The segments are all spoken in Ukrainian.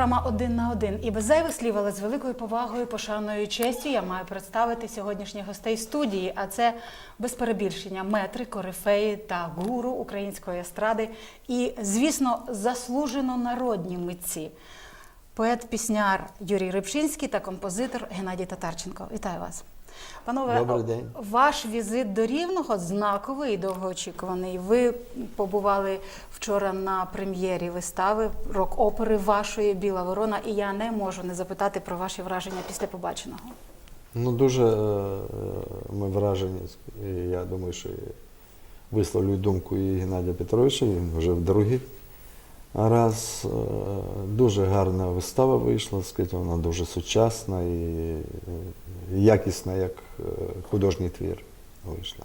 програма Один на один. І без зайвих слів, але з великою повагою, пошаною і честю я маю представити сьогоднішніх гостей студії. А це без перебільшення метри, корифеї та гуру української естради. І, звісно, заслужено народні митці. Поет-пісняр Юрій Рибчинський та композитор Геннадій Татарченко. Вітаю вас. Панове, Добрий день. ваш візит до Рівного знаковий і довгоочікуваний. Ви побували вчора на прем'єрі вистави рок-опери вашої Біла Ворона, і я не можу не запитати про ваші враження після побаченого. Ну, дуже е, ми вражені. Я думаю, що висловлю думку і Геннадія Петровича, він вже в другий раз. Е, Дуже гарна вистава вийшла, скажіть, вона дуже сучасна і е, якісна, як е, художній твір вийшла.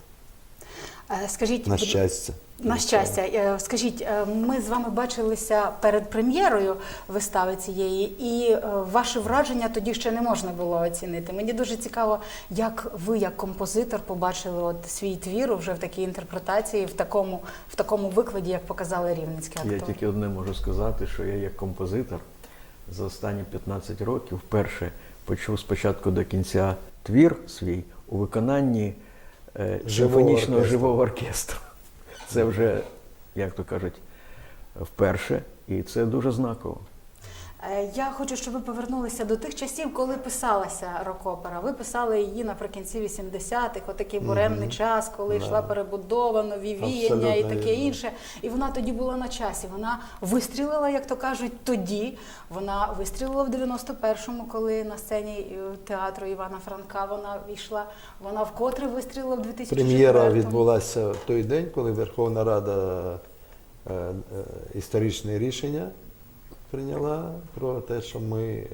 Е, Скажіть, На щастя. На щастя, Е, скажіть, е, ми з вами бачилися перед прем'єрою вистави цієї, і ваше враження тоді ще не можна було оцінити. Мені дуже цікаво, як ви, як композитор, побачили от свій твір вже в такій інтерпретації, в такому, в такому викладі, як показали рівненські актори. Я тільки одне можу сказати, що я як композитор за останні 15 років вперше почув спочатку до кінця твір свій у виконанні симфонічного оркестру. живого оркестру. Це вже, як то кажуть, вперше, і це дуже знаково. Е, Я хочу, щоб ви повернулися до тих часів, коли писалася рок-опера. Ви писали її наприкінці 80-х, отакий буремний час, коли Да. йшла перебудова, нові віяння і таке вірно. інше. І вона тоді була на часі. Вона вистрілила, як то кажуть, тоді. Вона вистрілила в 91-му, коли на сцені е, театру Івана Франка вона йшла. Вона вкотре вистрілила в 2004-му. Прем'єра відбулася в той день, коли Верховна Рада е, історичне рішення прийняла про те, що ми е,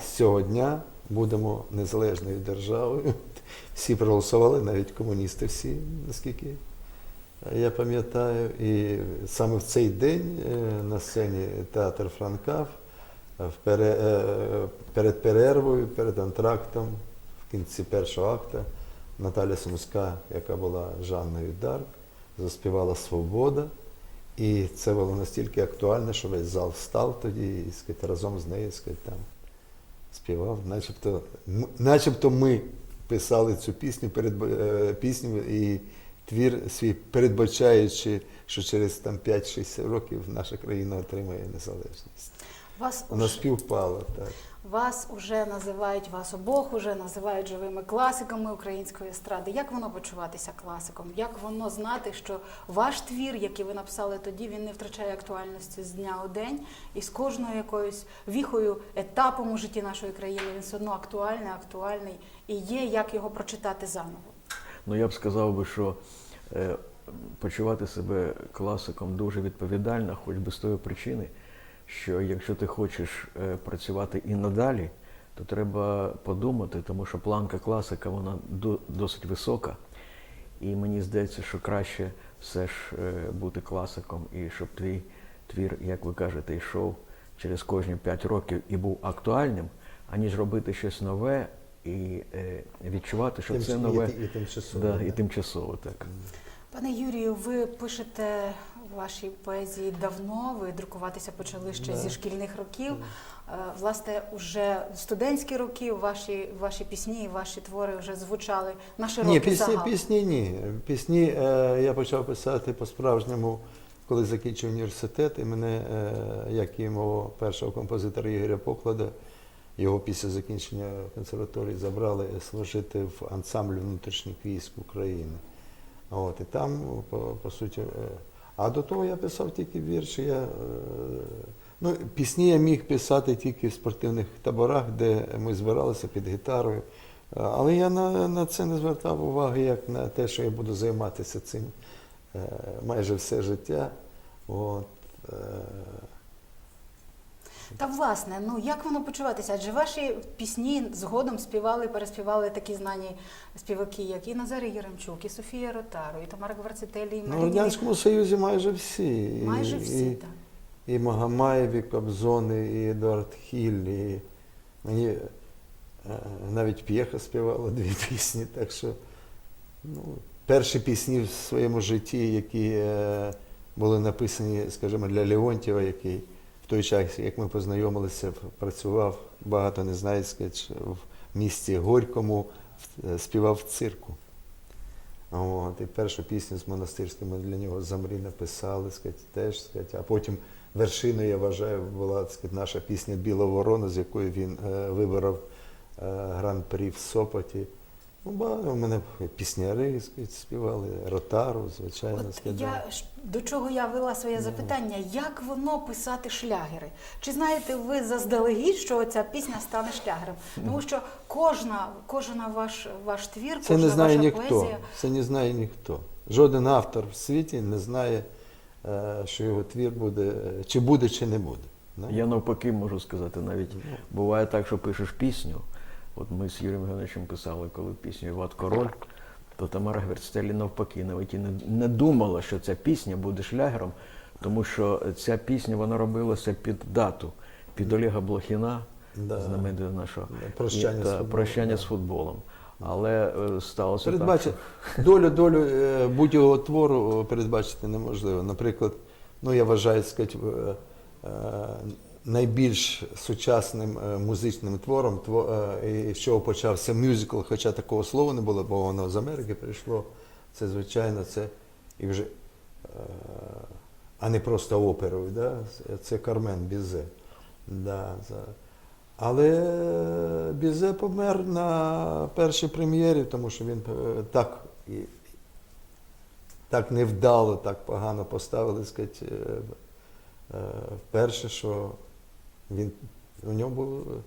з цього дня будемо незалежною державою. Всі проголосували, навіть комуністи всі, наскільки я пам'ятаю. І саме в цей день е, на сцені театр Франка в пере- е, перед перервою, перед антрактом, в кінці першого акта, Наталя Сумська, яка була Жанною Дарк, заспівала Свобода. І це було настільки актуально, що весь зал встав тоді і сказати, разом з нею сказати, там співав. Начебто, начебто ми писали цю пісню, перед, е, пісню і твір свій, передбачаючи, що через там 5-6 років наша країна отримає незалежність. Вас Вона співпала так. Вас уже називають вас обох, уже називають живими класиками української естради. Як воно почуватися класиком? Як воно знати, що ваш твір, який ви написали тоді, він не втрачає актуальності з дня у день, і з кожною якоюсь віхою, етапом у житті нашої країни він все одно актуальний, актуальний і є, як його прочитати заново. Ну я б сказав би, що е, почувати себе класиком дуже відповідально, хоч би з тої причини, що якщо ти хочеш е, працювати і надалі, то треба подумати, тому що планка класика вона до- досить висока. І мені здається, що краще все ж е, бути класиком, і щоб твій твір, як ви кажете, йшов через кожні 5 років і був актуальним, аніж робити щось нове і е, відчувати, що Тим- це і- нове і тимчасово, Да, да. і тимчасово так. Пане Юрію, ви пишете вашій поезії давно, ви друкуватися почали ще Да. зі шкільних років. Е, Власне, уже студентські роки ваші, ваші пісні і ваші твори вже звучали на широкий Ні, пісні, загал. пісні ні. Пісні е, я почав писати по-справжньому, коли закінчив університет, і мене, е, як і мого першого композитора Ігоря Поклада, його після закінчення консерваторії забрали служити в ансамблі внутрішніх військ України. От, і там, по, по суті, е, а до того я писав тільки вірші. Я, е, ну, пісні я міг писати тільки в спортивних таборах, де ми збиралися під гітарою. Е, Але я на, на це не звертав уваги, як на те, що я буду займатися цим майже все життя. От, Та власне, ну як воно почуватися? Адже ваші пісні згодом співали, переспівали такі знані співаки, як і Назарій Яремчук, і Софія Ротару, і Тамара Гварцетелі, і ну, в. Радянському Союзі майже всі. І- Майже всі, і, так. і Магомаєв, і Кобзон, і Едуард Хіль, і мені е, навіть П'єха співала дві пісні. Так що ну, перші пісні в своєму житті, які е, були написані, скажімо, для Леонтьєва, який той час, як ми познайомилися, працював, багато не знає, сказать, в місті Горькому, співав в цирку. От, і першу пісню з монастирським ми для нього замрі написали, сказать, теж, сказать, а потім вершиною, я вважаю, була сказать, наша пісня Біла ворона, з якою він е, виборов е, гран-прі в Сопоті. Ну, в мене пісняри співали, ротару, звичайно, От я до чого я вела своє запитання, як воно писати шлягери? Чи знаєте ви заздалегідь, що ця пісня стане шлягером? Тому що кожна, кожна ваш, ваш твір, Це кожна не знає ваша ніхто. поезія. Це не знає ніхто. Жоден автор в світі не знає, е, що його твір буде, чи буде, чи не буде. Я навпаки можу сказати, навіть буває так, що пишеш пісню. От ми з Юрієм Євгеновичем писали, коли пісню Іват Король, то Тамара Гверцтелі навпаки навіть і не, не думала, що ця пісня буде шлягером, тому що ця пісня вона робилася під дату, під Олега Блохіна, Да. знаменитого нашого Прощання і- з та, футболом, прощання да. з футболом. Але е, сталося так. Передбачити що- долю, долю е, будь-якого твору передбачити неможливо. Наприклад, ну я вважаю, сказати, е, е, найбільш сучасним е, музичним твором, тво- е, з чого почався мюзикл, хоча такого слова не було, бо воно з Америки прийшло. Це звичайно, це і вже, е, а не просто оперою, да? це Кармен Бізе. Да, але Бізе помер на першій прем'єрі, тому що він так, так невдало, так погано поставили, сказати, вперше, що він, у нього був е,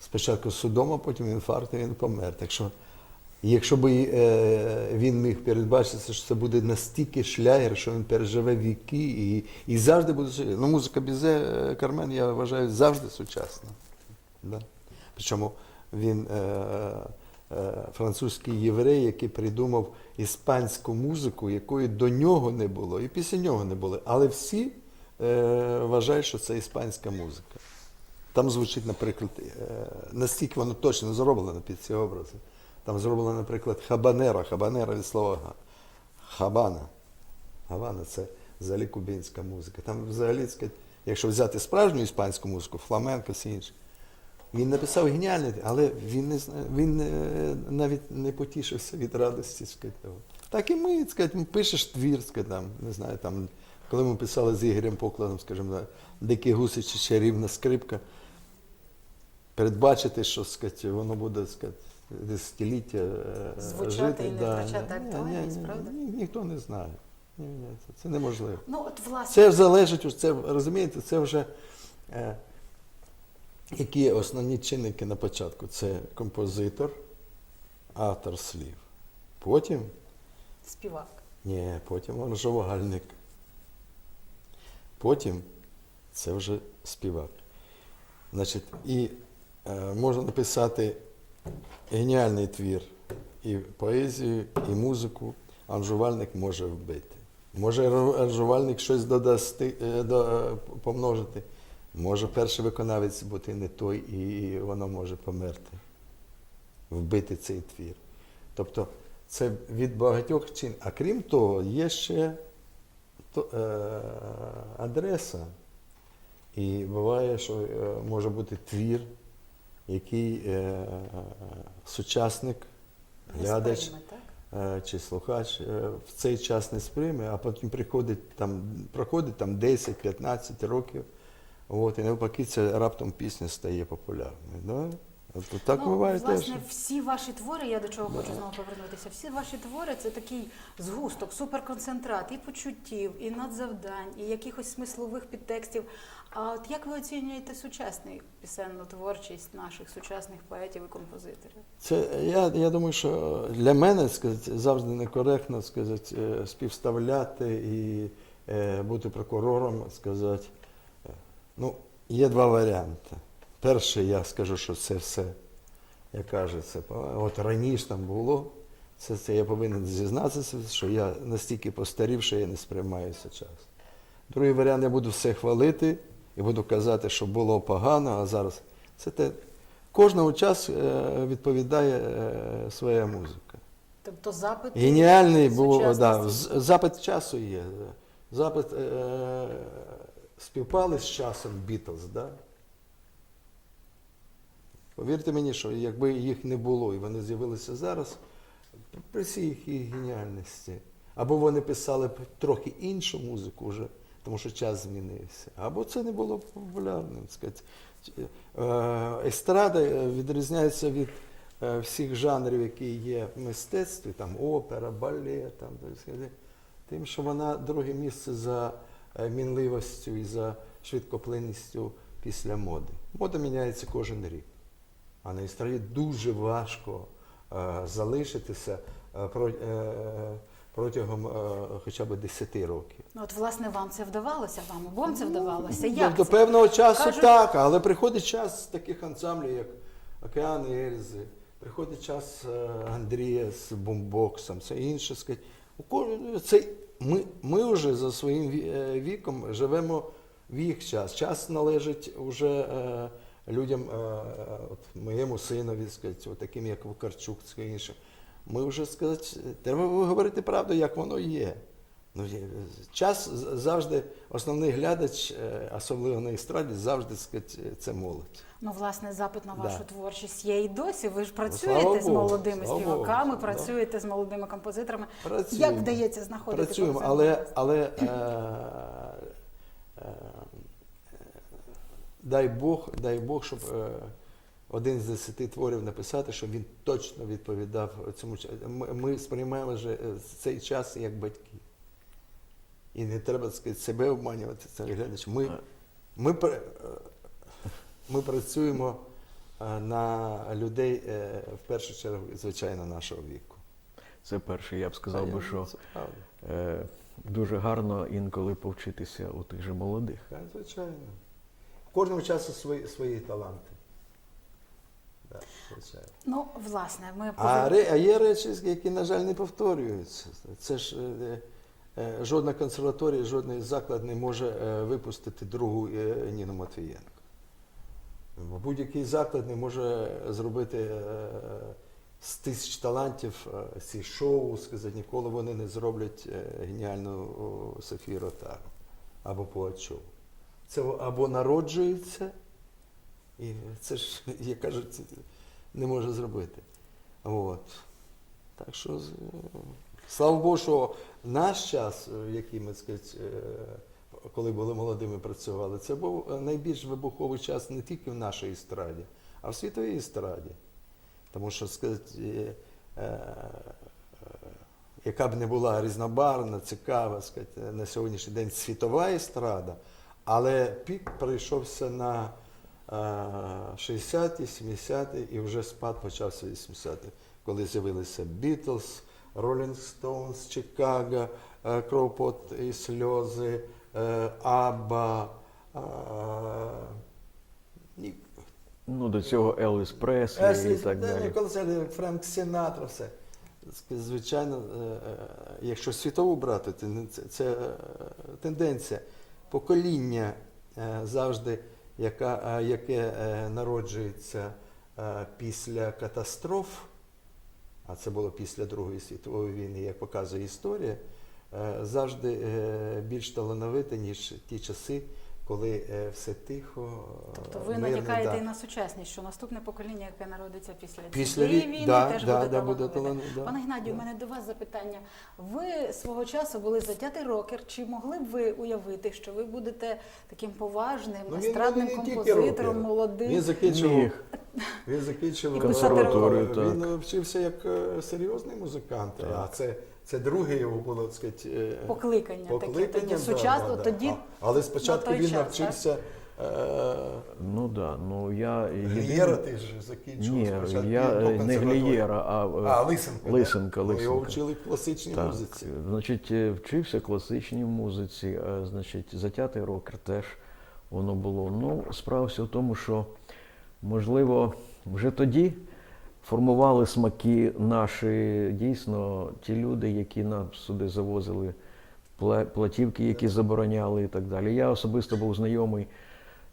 спочатку судом, а потім інфаркт, і він помер. Так що, якщо б е, він міг передбачити, що це буде настільки шлягер, що він переживе віки і, і завжди буде. Ну, музика Бізе е, Кармен, я вважаю, завжди сучасна. Да? Причому він е, е, французький єврей, який придумав іспанську музику, якої до нього не було, і після нього не було. Але всі вважають, що це іспанська музика. Там звучить, наприклад, е, настільки воно точно зроблено під ці образи. Там зроблено, наприклад, хабанера, хабанера від слова га- хабана. Це взагалі кубинська музика. Там взагалі, якщо взяти справжню іспанську музику, фламенко, все інше. Він написав геніальний, але він не він е, навіть не потішився від радості. Так і ми, сказати, пишеш твір, сказати, там, не знаю, там, коли ми писали з Ігорем Покладом, скажімо, на Дикі гуси чи чарівна скрипка, передбачити, що сказати, воно буде сказати, десятиліття е, Звучати жити. і не втрачати ні, актуальність, ні, ні, правда? ні, ніхто не знає. Ні, ні, це, це неможливо. Ну, от, власне, Це залежить, це, розумієте, це вже е, які основні чинники на початку. Це композитор, автор слів. Потім, співак. ні, потім аранжувальник. Потім це вже співак. Значить, і е, можна написати геніальний твір і поезію, і музику, аранжувальник може вбити. Може аранжувальник щось додасти, е, до, е, помножити. Може перший виконавець бути не той, і воно може померти, вбити цей твір. Тобто це від багатьох чин. А крім того, є ще адреса. І буває, що е, може бути твір, який е, сучасник, глядач е, чи слухач е, в цей час не сприйме, а потім приходить там, проходить там 10-15 років. От, і навпаки, це раптом пісня стає популярною. Да? От, так ну, буває власне, теж. всі ваші твори, я до чого хочу знову повернутися. Всі ваші твори це такий згусток, суперконцентрат і почуттів, і надзавдань, і якихось смислових підтекстів. А от як ви оцінюєте сучасну пісенну творчість наших сучасних поетів і композиторів? Це я, я думаю, що для мене сказати, завжди некоректно сказати, е, співставляти і е, бути прокурором, сказати. е, Ну, є два варіанти. Перший, я скажу, що це все, як каже, це от раніше там було. Це, це я повинен зізнатися, що я настільки постарів, що я не сприймаюся час. Другий варіант, я буду все хвалити і буду казати, що було погано, а зараз це те. Кожного час е, відповідає е, своя музика. Тобто запит Геніальний був да, запит часу є. Запит е, співпали з часом Бітлз, да? Повірте мені, що якби їх не було і вони з'явилися зараз, при всій їх геніальності, або вони писали б трохи іншу музику вже, тому що час змінився, або це не було популярним. Е, Естрада е, відрізняється від е, всіх жанрів, які є в мистецтві, там опера, балет, там, тим, що вона друге місце за мінливостю і за швидкоплинністю після моди. Мода міняється кожен рік. А на естраді дуже важко е, залишитися е, е, протягом хоча б 10 років. Ну, От, власне, вам це вдавалося, вам обом це вдавалося. Ну, Як До це? певного часу Кажуть- так, але приходить час таких ансамблів, як Океан і Ельзи, приходить час Андрія з бумбоксом, це інше. Це ми, ми вже за своїм віком живемо в їх час. Час належить уже е, людям, е, от моєму синові, сказати, от таким як Вакарчук, це інше. Ми вже сказати, треба говорити правду, як воно є. Ну, час завжди, основний глядач, е, особливо на естраді, завжди сказати, це молодь. Ну, власне, запит на Да. вашу творчість є і досі. Ви ж слава працюєте з молодими слава співаками, Богу, да. працюєте з молодими композиторами. Працюємо. Як вдається знаходити Працюємо, але, але е, е, дай Бог, дай Бог, щоб е, один з десяти творів написати, щоб він точно відповідав цьому часу. Ми, ми сприймаємо вже е, цей час як батьки. І не треба сказати, себе обманювати це глядач. Ми, ми, пр- е, ми працюємо е, на людей в першу чергу, звичайно, нашого віку. Це перше, я б сказав би, що дуже гарно інколи повчитися у тих же молодих. Звичайно. В кожному часу свої, свої таланти. Звичайно. Ну, власне, ми А, ре- а є речі, які, на жаль, не повторюються. Це ж е, е, жодна консерваторія, жодний заклад не може е, випустити другу е, Ніну Матвієнко. Будь-який заклад не може зробити е, з тисяч талантів е, ці шоу, сказати, ніколи вони не зроблять е, геніальну Софію Ротару або Пугачову. Це або народжується, і це ж, як кажуть, не може зробити. От. Так що, слава Богу, що наш час, е, який ми сказати, е, коли були молодими, працювали, це був найбільш вибуховий час не тільки в нашій естраді, а в світовій естраді. Тому що, сказати, е, яка б не була різнобарвна, цікава, сказати, на сьогоднішній день світова естрада, але пік прийшовся на е, 60-ті, 70-ті і вже спад почався 80-ті, коли з'явилися Бітлз, Rolling Stones, Чикаго, е, Кровпот і сльози, е, Абба. е, Ну, до цього Елвіс Преслі і так да, далі. коли це Френк Сінатра, все. Звичайно, е, е, якщо світову брати, це, е, тенденція. Покоління е, завжди, яка, е, яке е, народжується після катастроф, а це було після Другої світової війни, як показує історія, завжди більш талановите, ніж ті часи, коли е, все тихо. е, Тобто ви мирно, натякаєте да. і на сучасність, що наступне покоління, яке народиться після, Після цієї війни, да, теж да, буде да, буде талановите. талан- да, Пане Геннадію, у мене до вас запитання. Ви свого часу були затятий рокер. Чи могли б ви уявити, що ви будете таким поважним, Ну, він естрадним композитором, молодим? Він закінчив, Міг. він закінчив консерваторію, е. Він вчився як е, серйозний музикант, а це, це друге його було, так сказати, е, Покликання таке покликання, тоді сучасно, да, да. тоді А- Але спочатку на той він час, навчився. Е, Ну да, ну я Глієра ти ж закінчив Ні, спочатку. я е, не. Глієра, а, е, А, Лисенко. Лисенка, да? Ну, Його вчили в класичній Так, музиці. значить, е, вчився класичній музиці, а, значить, затятий рокер теж воно було. Ну, справився в тому, що, можливо, вже тоді формували смаки наші, дійсно, ті люди, які нам сюди завозили платівки, які забороняли і так далі. Я особисто був знайомий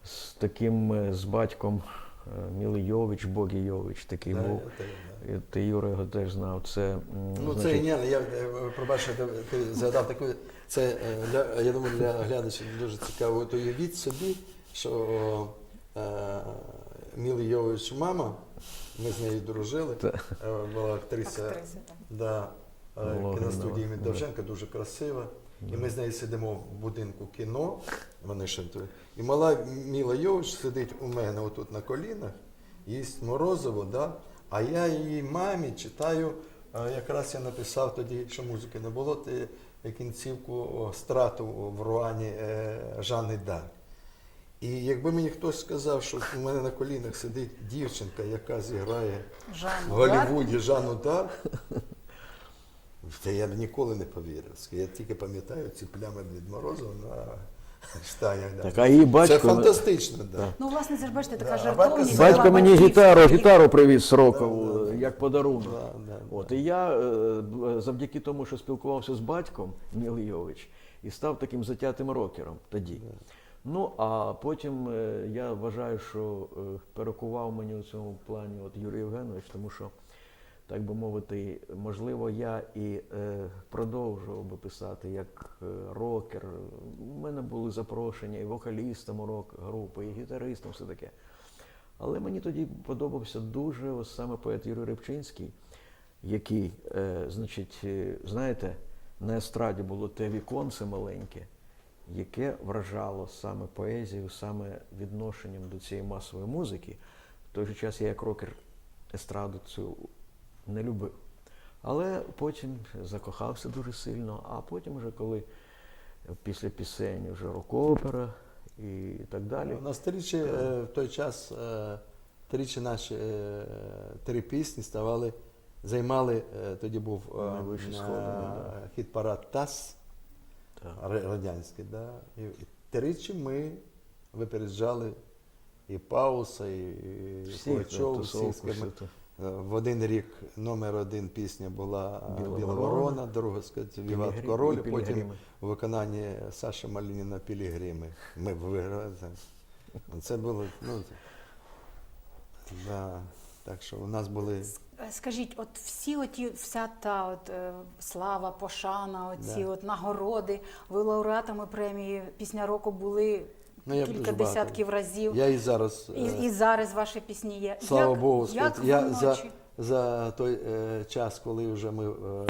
з таким, е, з батьком е, Мілий Йович, Богі Йович такий Да, був. да. Ти Юра його теж знав. Це, Ну, це геніально. Я пробачте, ти, згадав таку. Це е, для я думаю, для глядачів дуже цікаво. От уявіть собі, що е, Мілі Йович мама, ми з нею дружили, е, була актриса, да, е, кіностудії. Довженка, дуже красива. І ми з нею сидимо в будинку кіно, вони ще. І мала Міла Йович сидить у мене отут на колінах, їсть морозиво, да? а я її мамі читаю, якраз я написав тоді, що музики не було, ти кінцівку страту в Руані е, Жанни Дарк. І якби мені хтось сказав, що у мене на колінах сидить дівчинка, яка зіграє в Жанну Голлівуді Жанну Дарк, та я б ніколи не повірив. Я тільки пам'ятаю ці плями від морозу на штанях. да. Так, а її батько- Це фантастично, да. Ну, власне, це ж бачите, така Да, а жартовність. батько- Батько мені гітару, гітару привіз з Рокову, Да, да, да. як подарунок. Да, да, От, і я е, б- завдяки тому, що спілкувався з батьком Мілий Йович, і став таким затятим рокером тоді. Ну, а потім е, я вважаю, що е, перекував мені у цьому плані от Юрій Євгенович, тому що, так би мовити, можливо, я і е, продовжував би писати як рокер. У мене були запрошення і вокалістом у рок-групи, і гітаристом, все таке. Але мені тоді подобався дуже ось саме поет Юрій Рибчинський, який, значить, знаєте, на естраді було те віконце маленьке, яке вражало саме поезією, саме відношенням до цієї масової музики. В той же час я як рокер естраду цю не любив. Але потім закохався дуже сильно, а потім, вже коли після пісень вже рок-опера і так далі. У нас тричі е, в той час е, тричі наші е, три пісні ставали, займали, тоді був хіт-парад ТАСС радянський. Да? І, і тричі ми випереджали і Пауса, і, і Всіх, Пугачова, всіх, скажімо, всю ту. Е, В один рік номер один пісня була е, Біла Біла, ворона», друга сказати, Віват Король, і потім у виконанні Саші Малініна Пілігрими. Ми виграли. Це було, ну, да. Так що у нас були. Е, Скажіть, от всі оті, вся та от е, слава, пошана, оці Да. от нагороди, ви лауреатами премії пісня року були Ну, я кілька десятків разів. Я і зараз. І, е, і зараз ваші пісні є. Слава як, Богу, як я за, за той е, час, коли вже ми е,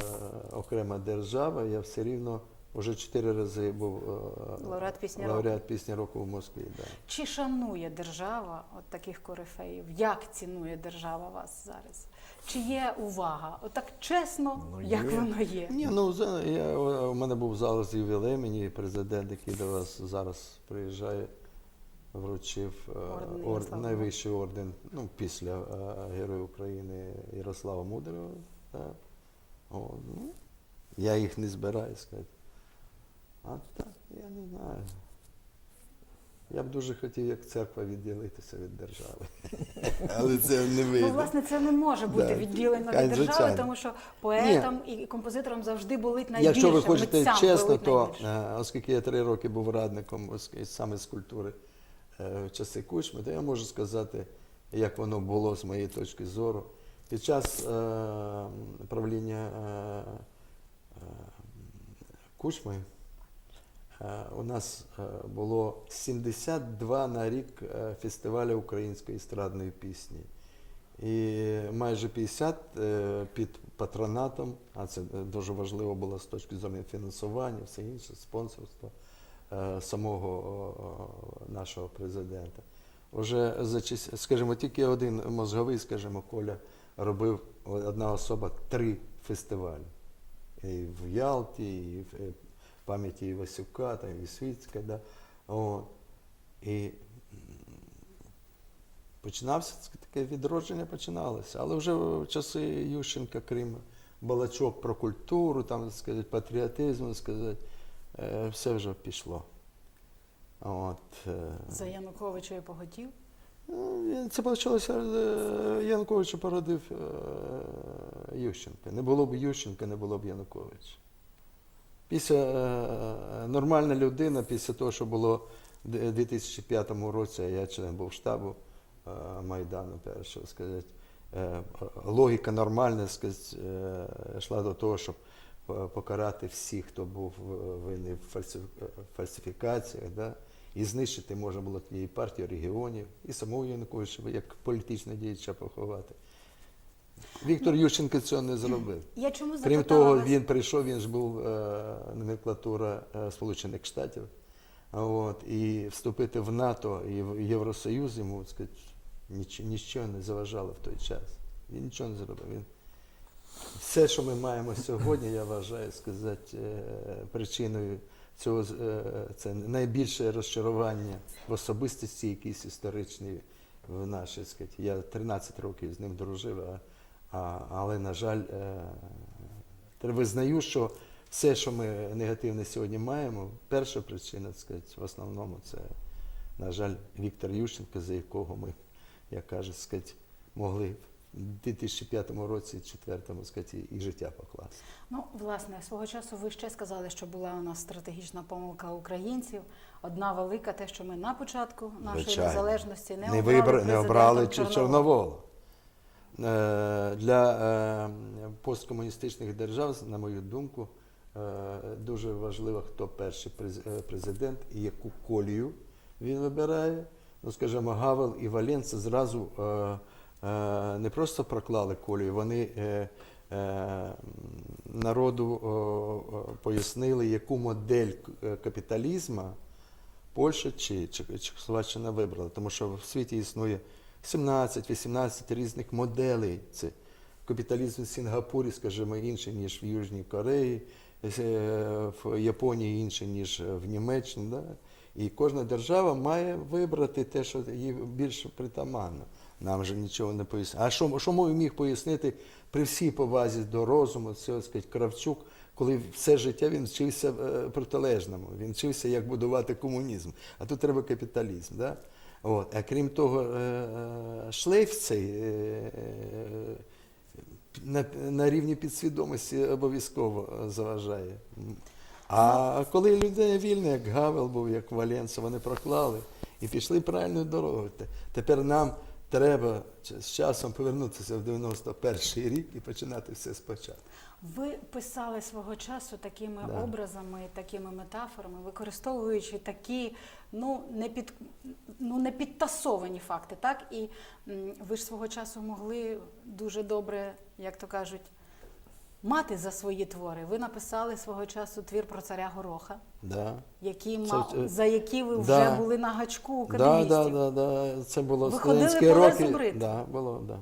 окрема держава, я все рівно вже чотири рази був е, Лауреат пісні лауреат пісні року в Москві. Да. Чи шанує держава от таких корифеїв? Як цінує держава вас зараз? Чи є увага? Отак чесно, Ну, як є. воно є? Ні, ну я, у мене був зараз ювілей, мені президент, який до вас зараз приїжджає, вручив е, Орден ор- найвищий орден ну, після е, Героя України Ярослава Мудрого. Да. О, ну, я їх не збираю сказати. А так, я не знаю. Я б дуже хотів, як церква, відділитися від держави. Але це не вийде. Ну, власне, це не може бути Да. відділено Хай, від держави, звичайно. тому що поетам і композиторам завжди болить найбільше. Якщо ви хочете чесно, то найбільше. е, оскільки я три роки був радником саме з культури е, в часи Кучми, то я можу сказати, як воно було з моєї точки зору. Під час е, правління е, е, Кучми у нас е, було 72 на рік е, фестивалю української естрадної пісні. І майже 50 е, під патронатом, а це е, дуже важливо було з точки зору фінансування, все інше, спонсорство е, самого нашого президента. Уже за скажімо, тільки один мозговий, скажімо, Коля робив одна особа три фестивалі. І в Ялті, і в е, пам'яті Івасюка, там, Світська. Да? О, і починався таке відродження починалося. Але вже в часи Ющенка, крім балачок про культуру, там, сказати, патріотизм, сказати, е, все вже пішло. От, е, За Януковича і поготів. ну, це почалося е, Януковича породив е, Ющенка. Не було б Ющенка, не було б Януковича. Після е, нормальна людина, після того, що було в 2005 році, я член був штабу, е, Майдану першого, сказати, е, логіка нормальна сказати, е, йшла до того, щоб е, покарати всіх, хто був е, винний в е, фальсифікаціях, да? і знищити можна було тоді і партію регіонів, і самого Януковича як політичного діяча поховати. Віктор Ющенко цього не зробив. Я чому Крім того, вас? він прийшов, він ж був е, номенклатура е, Сполучених Штатів. От, і вступити в НАТО і в Євросоюз йому сказати, нічого, нічого не заважало в той час. Він нічого не зробив. Він... Все, що ми маємо сьогодні, я вважаю сказати, е, причиною цього е, це найбільше розчарування в особистості якійсь історичній в нашій сказати. Я 13 років з ним дружив, а, але, на жаль, е, визнаю, що все, що ми негативне сьогодні маємо, перша причина, так сказати, в основному це, на жаль, Віктор Ющенко, за якого ми, як кажуть, сказати, могли в 2005 році, 2004 сказати, і життя покласти. Ну, власне, свого часу ви ще сказали, що була у нас стратегічна помилка українців. Одна велика, те, що ми на початку нашої Звичайно. незалежності не, не, обрали вибра- не обрали Чорновола. Е, Для е, посткомуністичних держав, на мою думку, е, дуже важливо, хто перший президент і яку колію він вибирає. Ну, скажімо, Гавел і Валенса зразу не просто проклали колію, вони народу пояснили, яку модель капіталізму Польща чи Чехословаччина вибрала, тому що в світі існує 17-18 різних моделей. Це капіталізм в Сінгапурі, скажімо, інший, ніж в Южній Кореї, е, в Японії інший, ніж в Німеччині. Да? І кожна держава має вибрати те, що їй більш притаманно. Нам же нічого не пояснює. А що, що міг пояснити при всій повазі до розуму, цього сказати, Кравчук, коли все життя він вчився е, протилежному, він вчився, як будувати комунізм. А тут треба капіталізм. Да? От. А крім того, е, е, шлейф цей е, на, на рівні підсвідомості обов'язково заважає. А коли людина вільна, як Гавел був, як Валенса, вони проклали і пішли правильною дорогою. Тепер нам треба з часом повернутися в 91-й рік і починати все спочатку. Ви писали свого часу такими Да. образами, такими метафорами, використовуючи такі ну не під ну не підтасовані факти, так і м, ви ж свого часу могли дуже добре, як то кажуть, мати за свої твори. Ви написали свого часу твір про царя Гороха, Да. які мав, це- за які ви вже Да. були на гачку у Да, да, да, да. Це було студентські роки. Да, було, да.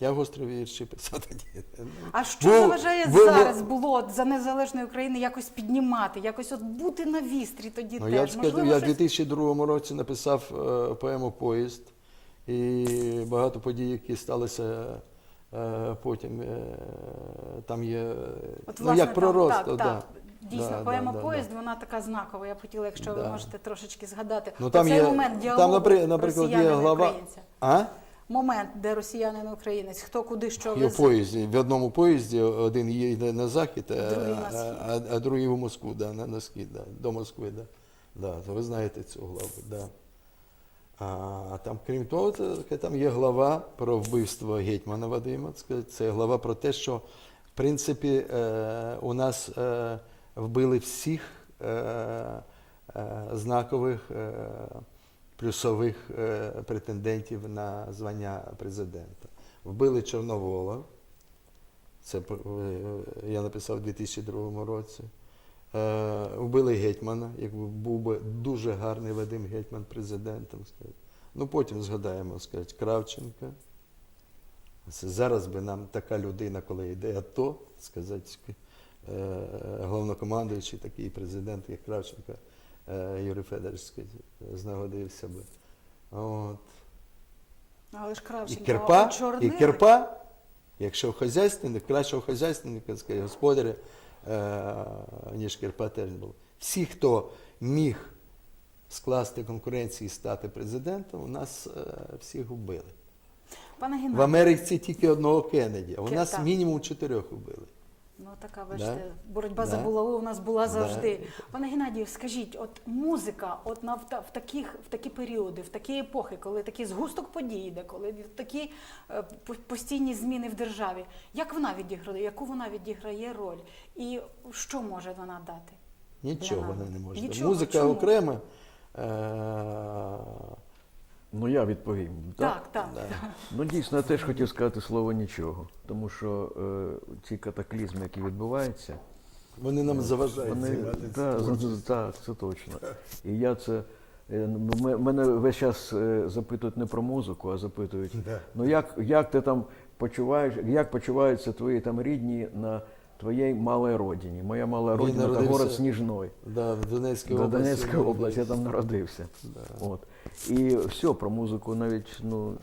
Я гостро вірші писав тоді. А що Бо- заважає бо- зараз було за незалежної України якось піднімати, якось от бути на вістрі тоді Ну, теж? я, Можливо, я в щось- 2002 році написав е, поему Поїзд і багато подій, які сталися е, потім. Е, там є От, ну, як там- пророцтво. так, да. так. Дійсно, Да, поема да, да, поїзд, да. вона така знакова. Я б хотіла, якщо ви можете трошечки згадати. Ну, там Оцей є, момент діалогу там, напри- наприклад, є росіянина і глава. українця. А? Момент, де росіянин українець, хто куди що Є в везе. поїзді. В одному поїзді один їде на захід, а, Другий на а, а, другий в Москву, да, на, на схід, да, до Москви. Да. Да, то ви знаєте цю главу. Да. А, там, крім того, там є глава про вбивство гетьмана Вадима. Це глава про те, що в принципі е, у нас е, вбили всіх е, знакових плюсових е, претендентів на звання президента. Вбили Чорновола. Це е, я написав у 2002 році. Е, Вбили гетьмана, якби був би дуже гарний Вадим Гетьман президентом. Ну потім згадаємо сказати, Кравченка. Зараз би нам така людина, коли йде АТО, сказати, головнокомандуючий такий президент, як Кравченка, Юрій Федорович, знагодився би. От. Але ж І Кравченко Керпа, і. Керпа, якщо хазяйственник, кращого хазяйственника, господаря, е, ніж Керпа теж не було. Всі, хто міг скласти конкуренції і стати президентом, у нас е, всіх вбили. Пане В Америці тільки одного Кеннеді, а у нас мінімум чотирьох вбили. Така бачите, Да. боротьба Да. за булаву у нас була Да. завжди. Пане Геннадію, скажіть, от музика, от на в, в таких в такі періоди, в такі епохи, коли такий згусток подій йде, коли такі е, постійні зміни в державі, як вона відіграє, яку вона відіграє роль, і що може вона дати? Нічого вона не може. Нічого. Музика Чому? окрема. Е- Ну я відповім. Так, так. Да. Ну дійсно, я теж хотів сказати слово нічого, тому що е, ці катаклізми, які відбуваються, Вони нам заважають Вони, зіграти та, так, це точно. І я це. е, м- Мене весь час е, запитують не про музику, а запитують, Да. ну як, як ти там почуваєш, як почуваються твої там рідні на твоїй малій родині? Моя мала Він родина це народився- город Сніжной. Да, в Донецькій До області. Донецька він область, я там народився. От. І все, про музику навіть ну,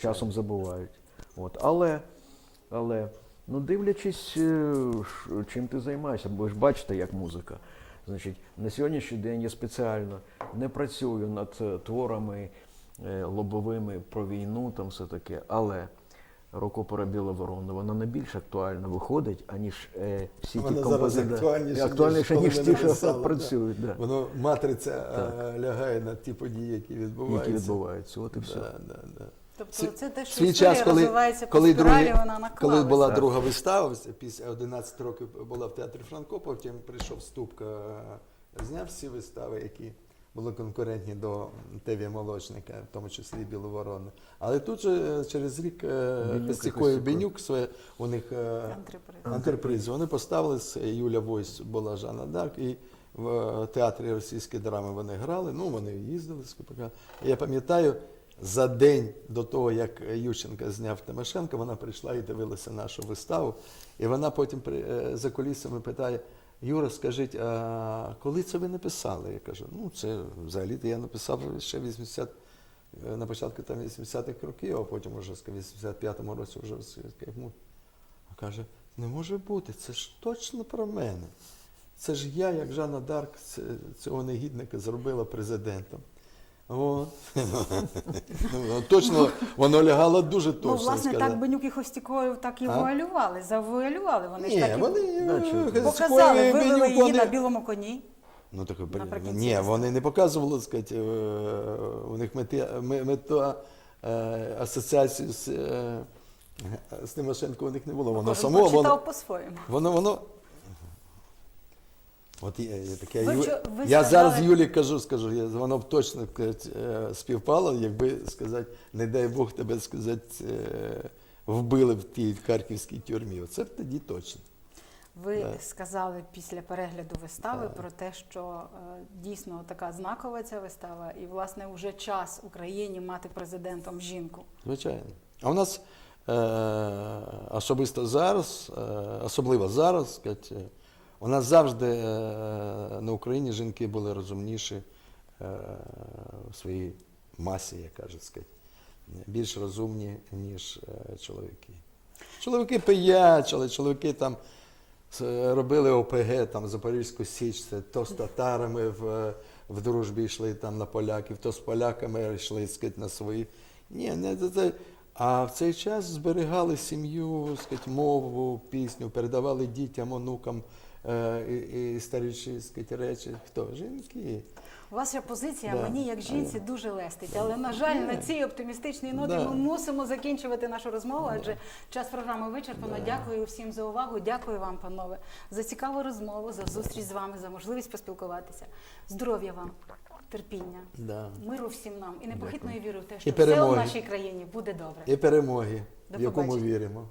часом забувають. От. Але, але ну, дивлячись, е, ш- чим ти займаєшся, бо ви ж бачите, як музика. Значить, на сьогоднішній день я спеціально не працюю над е, творами е, лобовими про війну, там все таке, але Рокопора Біла Ворона, вона не більш актуальна виходить, аніж е, всі Вона ті композитори. актуальніша, ніж актуальніше, коли ніж ті, що працюють. Да. Воно матриця е, лягає на ті події, які відбуваються. які відбуваються. От і все. Да, да, да. Тобто це те, що свій історія час, коли, розвивається по коли, спіралі, другі- вона наклалася. коли була Так. друга вистава, після 11 років була в театрі Франко, потім прийшов Ступка, е, зняв всі вистави, які були конкурентні до Теві Молочника, в тому числі Біловорона. Але тут же е, через рік Костякою Костяков. Бенюк своє у них е, Антреприз. антреприз. Вони поставили з Юля Войс була Жанна Дарк, і в е, театрі російської драми вони грали. Ну, вони їздили з я пам'ятаю, за день до того, як Ющенка зняв Тимошенко, вона прийшла і дивилася нашу виставу. І вона потім при- е, за кулісами питає. Юра, скажіть, а коли це ви написали? Я кажу, ну це взагалі-то я написав ще 80, е, на початку там 80-х років, а потім вже в 85-му році вже в А каже, не може бути, це ж точно про мене. Це ж я, як Жанна Дарк, цього негідника зробила президентом. Ну, точно, воно лягало дуже точно. Ну, власне, сказати. так Бенюк і Хостікою так і А? вуалювали, завуалювали. Вони ж Ні, так і вони Да, чи- е, показали, вивели її на білому коні. Ну так блін, ні, вони не показували, сказати, е, у них мета, ме- мета е, асоціації з, е, з Тимошенко у них не було. Воно Кожен само, воно, по-своєму. воно, воно. От я, я, таке, Ви Ю- ви я сказали- зараз Юлі кажу, скажу, я, воно б точно е, співпало, якби сказати, не дай Бог тебе сказати, е, вбили в тій харківській тюрмі. Оце б тоді точно. Ви Да. сказали після перегляду вистави про те, що е, дійсно така знакова ця вистава, і власне вже час Україні мати президентом жінку. Звичайно. А у нас е, особисто зараз, е, особливо зараз, сказать, е, у нас завжди е, на Україні жінки були розумніші е, в своїй масі, як кажуть, сказать, більш розумні, ніж е, чоловіки. Чоловіки пиячили, чоловіки там робили ОПГ, там Запорізьку Січ, це то з татарами в, в дружбі йшли там на поляків, то з поляками йшли сказать, на свої. Ні, не це-. А в цей час зберігали сім'ю, мову, пісню, передавали дітям, онукам і, і старіші сказать, речі. Хто? Жінки. Ваша позиція Да. мені як жінці дуже лестить, але на жаль, на цій оптимістичній ноті Да. ми мусимо закінчувати нашу розмову, адже час програми вичерпано. Дякую всім за увагу. Дякую вам, панове, за цікаву розмову, за зустріч з вами, за можливість поспілкуватися. Здоров'я вам, терпіння, Да. миру всім нам і непохитної віри в те, що все у нашій країні буде добре. І перемоги, До в якому побачення. віримо.